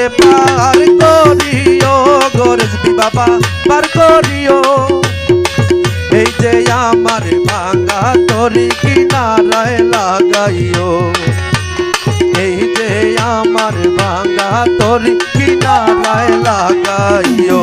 আমারে পার করিও গরজবি বাবা, পার করিও। এই যে আমার ভাঙা তরি কিনারায় লাগাইও। এই যে আমার ভাঙা তরি কিনারায় লাগাইও।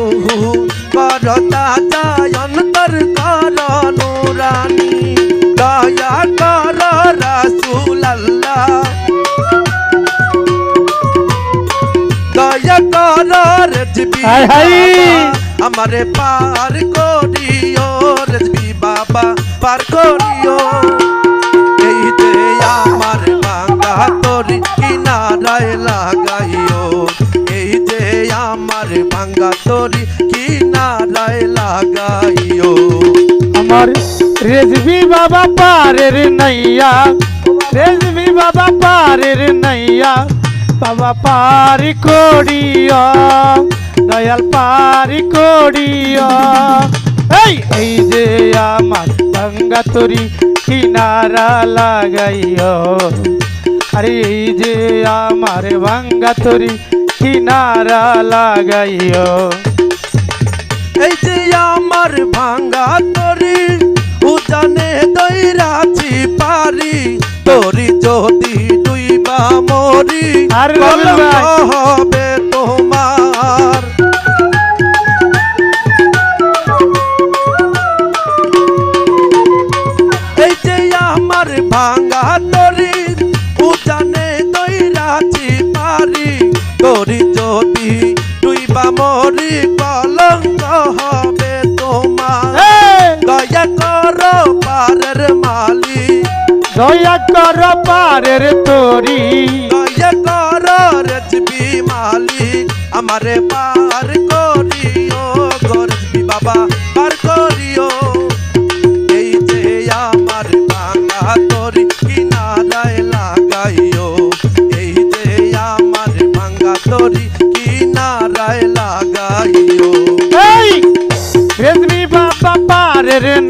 রজবি হায় হায়। বাবা, আমারে পার করিও রজবি বাবা পার করিও এই যে আমার ভাঙা তরি কিনারায় লাগাইও এই যে আমার ভাঙা তরি কিনারায় লাগাইও আমার রেজবি বাবা পারের নাইয়া রেজবি বাবা পারের নাইয়া বাবা পারি করিয়া দয়াল পারি করিয়া। এই এই যে আমার গঙ্গা তরি কিনারা লাগাইও আরে এই যে আমার ভাঙ্গা তরি কিনারা লাগাইও এই যে আমার ভাঙা তরি উজানে দৈরাছি পারি তরি যদি দুইবা মরি আর ভাঙা তরি উজানে দৈরাছি পারি। তরি যদি দুইবা মরি কলঙ্ক হবে তোমার! দয়া করো পারের মালিক। দয়া কর পারের তোরি। দয়া করো রেজবি মালিক। আমারে পার করিও গরজবি বাবা।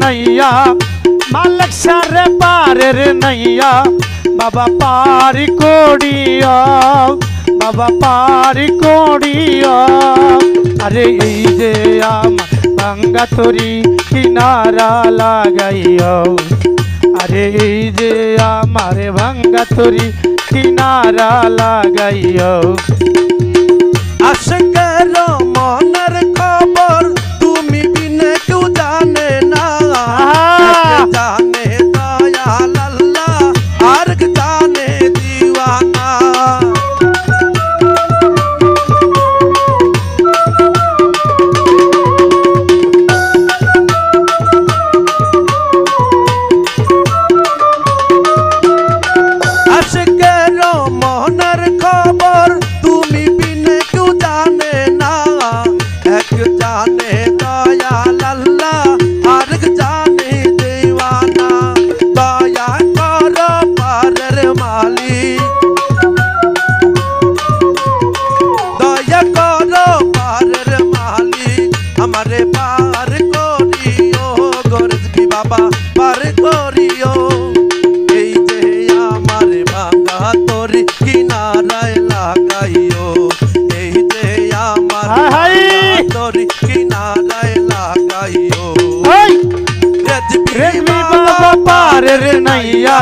পারের নাইয়া মালিক সারে পারের নাইয়া বাবা পারি করিয়া বাবা পারি করিয়া আরে এই যে আমার ভাঙ্গা তরি কিনারা লাগাইও আরে এই যে আমার ভাঙ্গা তরি কিনারা লাগাইও আশকের এক রেজমি বাবা পারের নাইয়া।